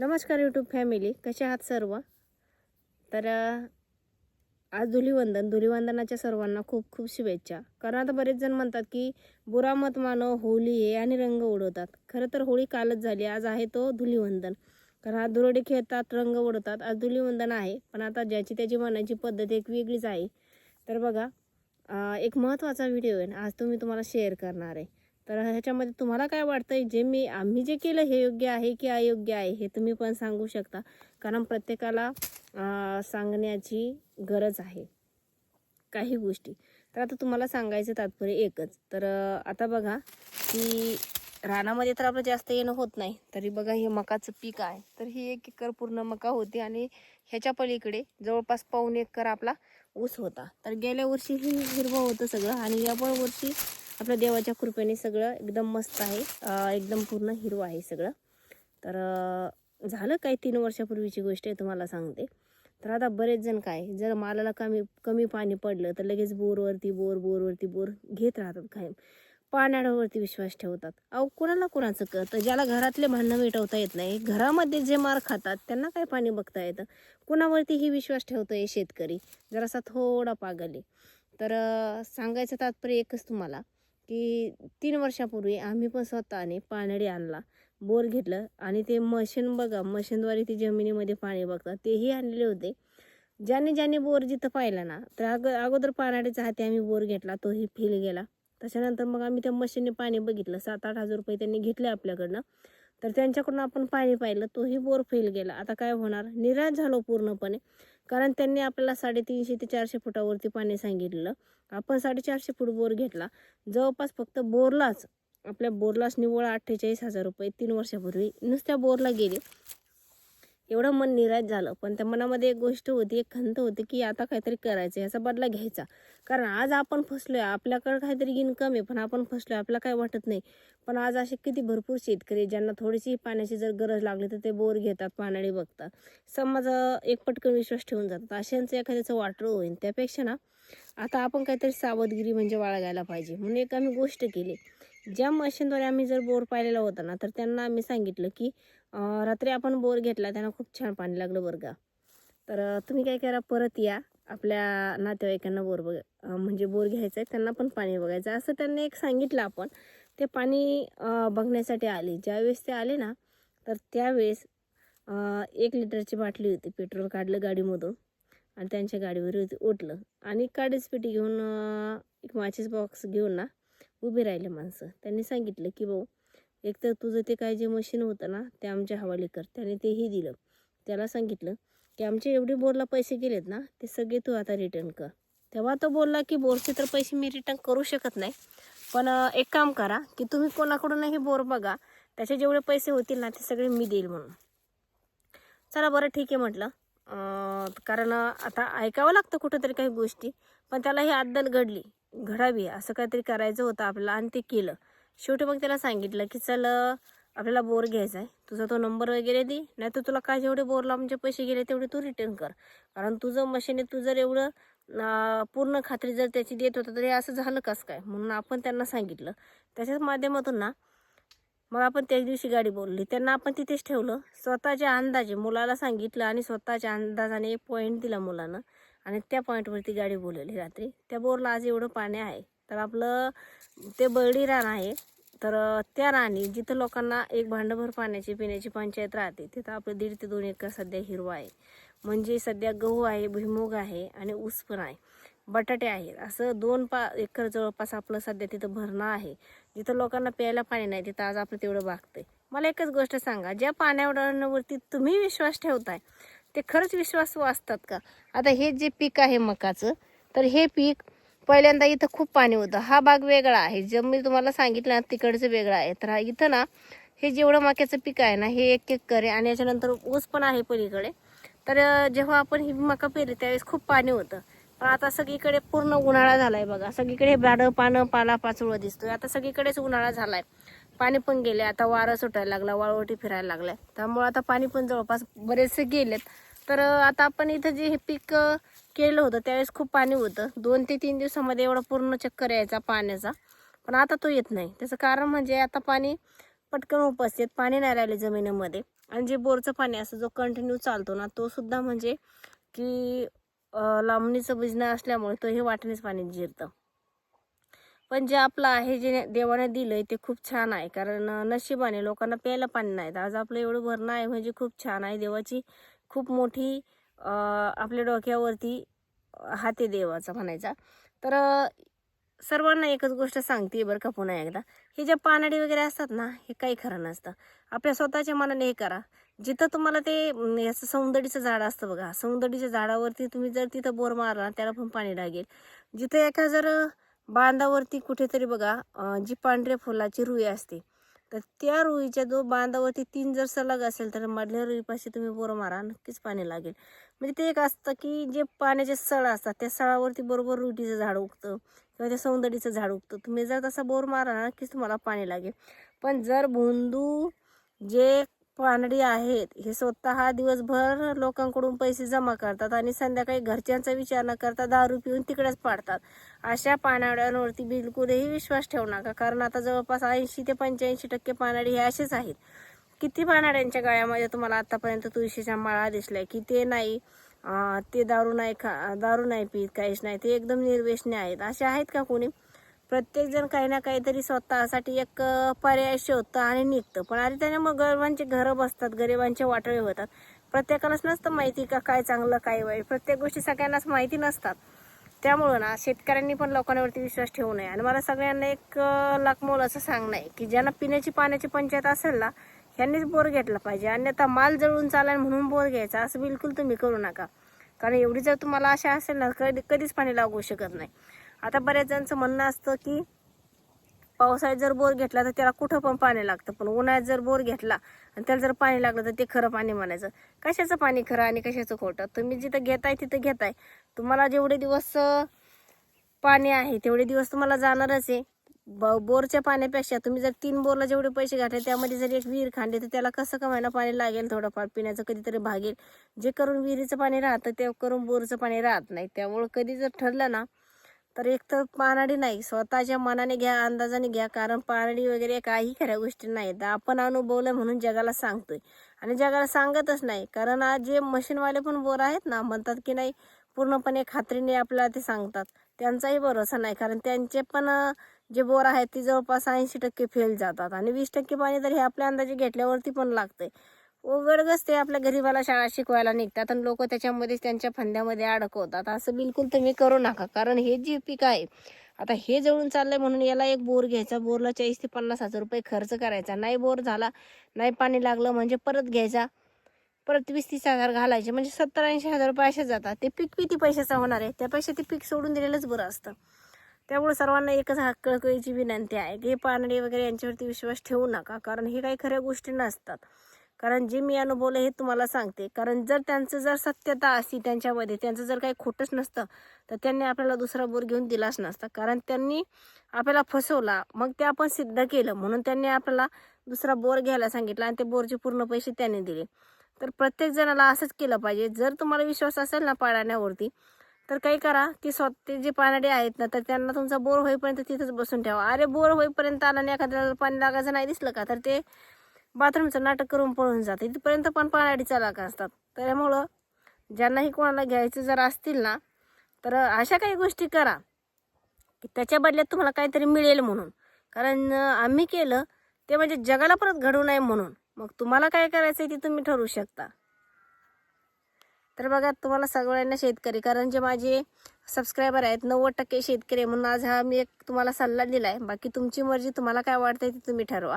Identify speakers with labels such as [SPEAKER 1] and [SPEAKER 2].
[SPEAKER 1] नमस्कार YouTube family कसे आहात सर्व? तर आज धुलीवंदन धुलीवंदनाच्या सर्वांना खूप खूप शुभेच्छा. कारण आता बरेच जण म्हणतात की बुरा मत मानव होळी आहे आणि रंग उडवतात. खरं तर होळी कालच झाली आज आहे तो धुलीवंदन. कारण आज धुरोडे खेळतात रंग उडवतात आज धुलीवंदन आहे. पण आता ज्याची त्याची मनाची पद्धत एक वेगळीच आहे. तर बघा एक महत्त्वाचा व्हिडिओ आहे आज तो मी तुम्हाला शेअर करणार आहे. तर ह्याच्यामध्ये तुम्हाला काय वाटतंय? जे मी आम्ही जे केलं हे योग्य आहे की अयोग्य आहे हे तुम्ही पण सांगू शकता. कारण प्रत्येकाला सांगण्याची गरज आहे. काही गोष्टी. तर आता तुम्हाला सांगायचं तात्पर्य एकच. तर आता बघा की रानामध्ये तर आपलं जास्त येणं होत नाही. तरी बघा हे मकाचं पीक आहे. तर ही एक एकर पूर्ण मका होती आणि ह्याच्या पलीकडे जवळपास पाऊन एकर आपला ऊस होता. तर गेल्या वर्षी ही हिरवं होतं सगळं आणि या पण वर्षी आपल्या देवाच्या कृपेने सगळं एकदम मस्त आहे. एकदम पूर्ण हिरवं आहे सगळं. तर झालं काय तीन वर्षापूर्वीची गोष्ट आहे तुम्हाला सांगते. तर आता बरेच जण काय जर मालाला कमी कमी पाणी पडलं तर लगेच बोरवरती बोर बोरवरती बोर घेत राहतात कायम. पाण्यावरती विश्वास ठेवतात. अहो कुणाला कुणाचं कळतं? ज्याला घरातले भांडणं मिटवता येत नाही घरामध्ये जे मार खातात त्यांना काय पाणी बघता येतं? कुणावरतीही विश्वास विश्वास ठेवतोय शेतकरी? जरासा थोडा पागल आहे. तर सांगायचं तात्पर्य एकच तुम्हाला. की तीन वर्षापूर्वी आम्ही पण स्वतःने पानडी आणला. बोर घेतलं आणि ते मशीन बघा मशीनद्वारे ती जमिनीमध्ये पाणी बघतात तेही आणलेले होते. ज्याने ज्याने बोर जिथं पाहिला ना तर अग अगोदर पानाडीचा हाती आम्ही बोर घेतला तोही फेल गेला. त्याच्यानंतर मग आम्ही त्या मशीनने पाणी बघितलं. सात आठ हजार रुपये त्यांनी घेतले आपल्याकडनं. तर त्यांच्याकडून आपण पाणी पाहिलं तोही बोर फेल गेला. आता काय होणार? निराश झालो पूर्णपणे. कारण त्यांनी आपल्याला साडेतीनशे ते चारशे फुटावरती पाणी सांगितलं. आपण साडेचारशे फूट बोर घेतला. जवळपास फक्त बोरलाच आपल्या बोरलाच निव्वळ अठ्ठेचाळीस हजार रुपये तीन वर्षापूर्वी नुसत्या बोरला गेले. एवढं मन निराश झालं. पण त्या मनामध्ये एक गोष्ट होती एक खंत होती की आता काहीतरी करायचं याचा बदला घ्यायचा. कारण आज आपण फसलोय आपल्याकडे काहीतरी इन्कम आहे पण आपण फसलोय आपल्याला काय वाटत नाही. पण आज असे किती भरपूर शेतकरी ज्यांना थोडीशी पाण्याची जर गरज लागली तर ते बोर घेतात पाण्याने बघतात. समाज एक पटकन विश्वास ठेवून जातात. अशांचं एखाद्याचं वाटर होईल त्यापेक्षा ना आता आपण काहीतरी सावधगिरी म्हणजे बाळगायला पाहिजे. म्हणून एक आम्ही गोष्ट केली. ज्या मशीनद्वारे आम्ही जर बोर पाहिलेला होता ना तर त्यांना आम्ही सांगितलं की रात्री आपण बोर घेतला त्यांना खूप छान पाणी लागलं बरं का तर तुम्ही काय करा परत या. आपल्या नातेवाईकांना बोर बघ म्हणजे बोर घ्यायचं आहे त्यांना पण पाणी बघायचं आहे असं त्यांनी एक सांगितलं आपण. ते पाणी बघण्यासाठी आले. ज्यावेळेस ते आले ना तर त्यावेळेस एक लिटरची बाटली होती. पेट्रोल काढलं गाडीमधून आणि त्यांच्या गाडीवर होती ओटलं. आणि काडीच पेटी घेऊन एक माचीस बॉक्स घेऊन ना उभी राहिले माणसं. त्यांनी सांगितलं की भाऊ एक तर तुझं ते काय जे मशीन होतं ना ते आमच्या हवाली कर. त्याने तेही दिलं. त्याला सांगितलं की आमचे एवढे बोरला पैसे गेलेत ना ते सगळे तू आता रिटर्न कर. तेव्हा तो बोलला की बोरचे तर पैसे मी रिटर्न करू शकत नाही. पण एक काम करा की तुम्ही कोणाकडूनही बोर बघा. त्याचे जेवढे पैसे होतील ना ते सगळे मी देईल म्हणून. चला बरं ठीक आहे म्हटलं. कारण आता ऐकावं लागतं कुठंतरी काही गोष्टी. पण त्याला ही अद्दल घडली. घडावी असं काहीतरी करायचं होतं आपल्याला आणि ते केलं. शेवटी मग त्याला सांगितलं की चल आपल्याला बोर घ्यायचा आहे तुझा तो नंबर वगैरे दे नाही तर तुला काय जेवढे बोरला आमचे पैसे गेले तेवढे तू रिटर्न कर. कारण तुझं मशीन आहे तू जर एवढं पूर्ण खात्री जर त्याची देत होता तर हे असं झालं कस काय? म्हणून आपण त्यांना सांगितलं. त्याच्याच माध्यमातून ना मग आपण त्याच दिवशी गाडी बोलली. त्यांना आपण तिथेच ठेवलं. स्वतःच्या अंदाजे मुलाला सांगितलं आणि स्वतःच्या अंदाजाने एक पॉईंट दिला मुलानं. आणि त्या पॉईंटवरती गाडी बोलवली रात्री. त्या बोरला आज एवढं पाणी आहे. तर आपलं ते बर्डी रान आहे. तर त्या राणी जिथं लोकांना एक भांडभर पाण्याची पिण्याची पंचायत राहते तिथं आपलं दीड ते दोन एकर सध्या हिरवा आहे. म्हणजे सध्या गहू आहे भुईमुग आहे आणि ऊस पण आहे. बटाटे आहेत. असं दोन पा एकर जवळपास आपलं सध्या तिथं भरणं आहे. जिथं लोकांना प्यायला पाणी नाही तिथं आज आपलं तेवढं भागतंय. मला एकच गोष्ट सांगा ज्या पाण्यावरती तुम्ही विश्वास ठेवताय ते खरंच विश्वास असतात का? आता हे जे पीक आहे मकाचं तर हे पीक पहिल्यांदा इथं खूप पाणी होतं. हा भाग वेगळा आहे. जे मी तुम्हाला सांगितलं ना तिकडचं वेगळं आहे. तर हा इथं ना हे जेवढं मक्याचं पीक आहे ना हे एक एक करे आणि याच्यानंतर ऊस पण आहे पलीकडे. तर जेव्हा आपण ही मका पेरली त्यावेळेस खूप पाणी होतं. पण आता सगळीकडे पूर्ण उन्हाळा झालाय बघा. सगळीकडे झाडं पानं पाला पाचोळं दिसतोय. आता सगळीकडेच उन्हाळा झालाय. पाणी पण गेले आता वारं सुटायला लागला वाळवटी फिरायला लागलाय. त्यामुळे आता पाणी पण जवळपास बरेचसे गेलेत. तर आता आपण इथं जे हे पीक केलं होतं त्यावेळेस खूप पाणी होतं. दोन ते तीन दिवसामध्ये एवढा पूर्ण चक्कर यायचा पाण्याचा. पण आता तो येत नाही. त्याचं कारण म्हणजे आता पाणी पटकन उपस्थित पाणी नाही राहिले जमिनीमध्ये. आणि जे बोरचं पाणी असं जो कंटिन्यू चालतो ना तो सुद्धा म्हणजे की लांबणीचं बिजनेस असल्यामुळे तो हे वाटणीच पाणी जिरतं. पण जे आपलं आहे जे देवाने दिलंय ते खूप छान आहे. कारण नशिबाने लोकांना प्यायला पाणी नाही. आज आपलं एवढं भरणं आहे म्हणजे खूप छान आहे. देवाची खूप मोठी आपल्या डोक्यावरती हाते देवाचा म्हणायचा. तर सर्वांना एकच गोष्ट सांगते बरं का पुन्हा एकदा. हे ज्या पानाडी वगैरे असतात ना हे काही खरं नसतं. आपल्या स्वतःच्या मनाने हे करा. जिथं तुम्हाला ते याचं सौंदर्याचं झाड असतं बघा. सौंदर्याच्या झाडावरती तुम्ही जर तिथं बोर मारला त्याला पण पाणी लागेल. जिथं एका जर बांधावरती कुठेतरी बघा जी पांढऱ्या फुलाची रुई असते तर त्या रुईच्या जो बांधावरती तीन जर सलग असेल तर मधल्या रुईपाशी तुम्ही बोर मारा नक्कीच पाणी लागेल. म्हणजे ते एक असतं की जे पाण्याचे सळ असतात त्या सळावरती बरोबर रुटीचं झाड उगतं किंवा त्या सौंदर्याचं झाड उगतं. तुम्ही जर तसा बोर मारा ना नक्कीच तुम्हाला पाणी लागेल. पण जर भोंदू जे पानडी आहेत. हे स्वतः दिवसभर लोकांकडून पैसे जमा करतात आणि संध्याकाळी घरच्यांचा विचार न करता दारू पिऊन तिकडेच पाडतात. अशा पानाड्यांवरती बिलकुलही विश्वास ठेवू नका कारण आता जवळपास ऐंशी ते पंच्याऐंशी टक्के पानाडी हे असेच आहेत. किती पानाड्यांच्या गळ्यामध्ये तुम्हाला आतापर्यंत तुळशीच्या माळा दिसल्या? की ते नाही ते दारू नाही खा दारू नाही पित काहीच नाही ते एकदम निर्वेशने आहेत. असे आहेत का कोणी? प्रत्येक जण काही ना काहीतरी स्वतःसाठी एक पर्याय शोधतं आणि निघतं. पण अरे त्याने मग गरिबांचे घरं बसतात गरिबांचे वाटळे होतात. प्रत्येकालाच नसतं माहिती का काय चांगलं काय वाईट. प्रत्येक गोष्टी सगळ्यांनाच माहिती नसतात. त्यामुळं ना शेतकऱ्यांनी पण लोकांवरती विश्वास ठेवू नये. आणि मला सगळ्यांना एक लाखमोल असं सांगणं आहे की ज्यांना पिण्याची पाण्याची पंचायत असेल ना ह्यांनीच बोर घेतला पाहिजे. अन्यथा माल जळून चालेल म्हणून बोर घ्यायचा. असं बिलकुल तुम्ही करू नका. कारण एवढी जर तुम्हाला आशा असेल ना कधी कधीच पाणी लागू शकत नाही. आता बऱ्याच जणांचं म्हणणं असतं की पावसाळ्यात जर बोर घेतला तर त्याला कुठं पण पाणी लागतं. पण उन्हाळ्यात जर बोर घेतला आणि त्याला जर पाणी लागलं तर ते खरं पाणी म्हणायचं. कशाचं पाणी खरं आणि कशाचं खोटं? तुम्ही जिथं घेताय तिथं घेताय. तुम्हाला जेवढे दिवस पाणी आहे तेवढे दिवस तुम्हाला जाणारच आहे. ब बोरच्या पाण्यापेक्षा तुम्ही जर तीन बोरला जेवढे पैसे घातले त्यामध्ये जर एक विहीर खांडली तर त्याला कसं कमायला पाणी लागेल थोडंफार? पिण्याचं कधीतरी भागेल जे करून विहिरीचं पाणी राहतं ते करून बोरचं पाणी राहत नाही. त्यामुळं कधी जर ठरलं ना तर एक तर पानाडी नाही स्वतःच्या मनाने घ्या अंदाजाने घ्या कारण पानाडी वगैरे काही खऱ्या गोष्टी नाहीत आपण अनुभवलं म्हणून जगाला सांगतोय. आणि जगाला सांगतच नाही कारण आज जे मशीनवाले पण बोर आहेत ना म्हणतात की नाही पूर्णपणे खात्रीने आपल्याला ते सांगतात. त्यांचाही भरोसा नाही कारण त्यांचे पण जे बोर आहेत ते जवळपास ऐंशी टक्के फेल जातात. आणि वीस टक्के पाणी तर हे आपल्या अंदाजे घेतल्यावरती पण लागतंय. उघडच ते आपल्या गरीबाला शाळा शिकवायला निघतात आणि लोक त्याच्यामध्येच त्यांच्या फंद्यामध्ये अडकवतात. असं बिलकुल तुम्ही करू नका. कारण हे जे पीक आहे. आता हे जळून चाललंय म्हणून याला एक बोर घ्यायचा. बोरला चाळीस ते पन्नास हजार रुपये खर्च करायचा. नाही बोर झाला नाही पाणी लागलं म्हणजे परत घ्यायचा. परत वीस तीस हजार घालायचे. म्हणजे सत्तर ऐंशी हजार रुपये असेच जातात. ते पीक किती पैशाचं होणार आहे? त्यापेक्षा ते पीक सोडून दिलेलंच बरं असतं. त्यामुळे सर्वांना एकच हक्कळकळीची विनंती आहे. की हे पानडे वगैरे यांच्यावरती विश्वास ठेवू नका. कारण हे काही खऱ्या गोष्टी नसतात. कारण जे मी अनुभवलं हे तुम्हाला सांगते. कारण जर त्यांचं जर सत्यता असती त्यांच्यामध्ये त्यांचं जर काही खोटंच नसतं तर त्यांनी आपल्याला दुसरा बोर घेऊन दिलाच नसता. कारण त्यांनी आपल्याला फसवला मग ते आपण सिद्ध केलं. म्हणून त्यांनी आपल्याला दुसरा बोर घ्यायला सांगितलं आणि ते बोरचे पूर्ण पैसे त्यांनी दिले. तर प्रत्येक जणाला असंच केलं पाहिजे. जर तुम्हाला विश्वास असेल ना पाळण्यावरती तर काही करा की स्वतः जे पाण्याडे आहेत ना तर त्यांना तुमचा बोर होईपर्यंत तिथंच बसून ठेवा. अरे बोर होईपर्यंत आला आणि एखाद्याला पाणी लागायचं नाही दिसलं का? तर ते बाथरूमचं नाटक करून पळून जाते. इथपर्यंत पण पाण्याडी चालाक असतात. त्यामुळं ज्यांनाही कोणाला घ्यायचं जर असतील ना तर अशा काही गोष्टी करा. की त्याच्या बदल्यात तुम्हाला काहीतरी मिळेल म्हणून. कारण आम्ही केलं ते म्हणजे जगाला परत घडू नये म्हणून. मग तुम्हाला काय करायचं आहे ते तुम्ही ठरवू शकता. तर बघा तुम्हाला सगळ्यांना शेतकरी कारण जे माझे सबस्क्रायबर आहेत नव्वद टक्के शेतकरी आहे म्हणून आज हा मी एक तुम्हाला सल्ला दिला आहे बाकी तुमची मर्जी तुम्हाला काय वाटतं ते तुम्ही ठरवा.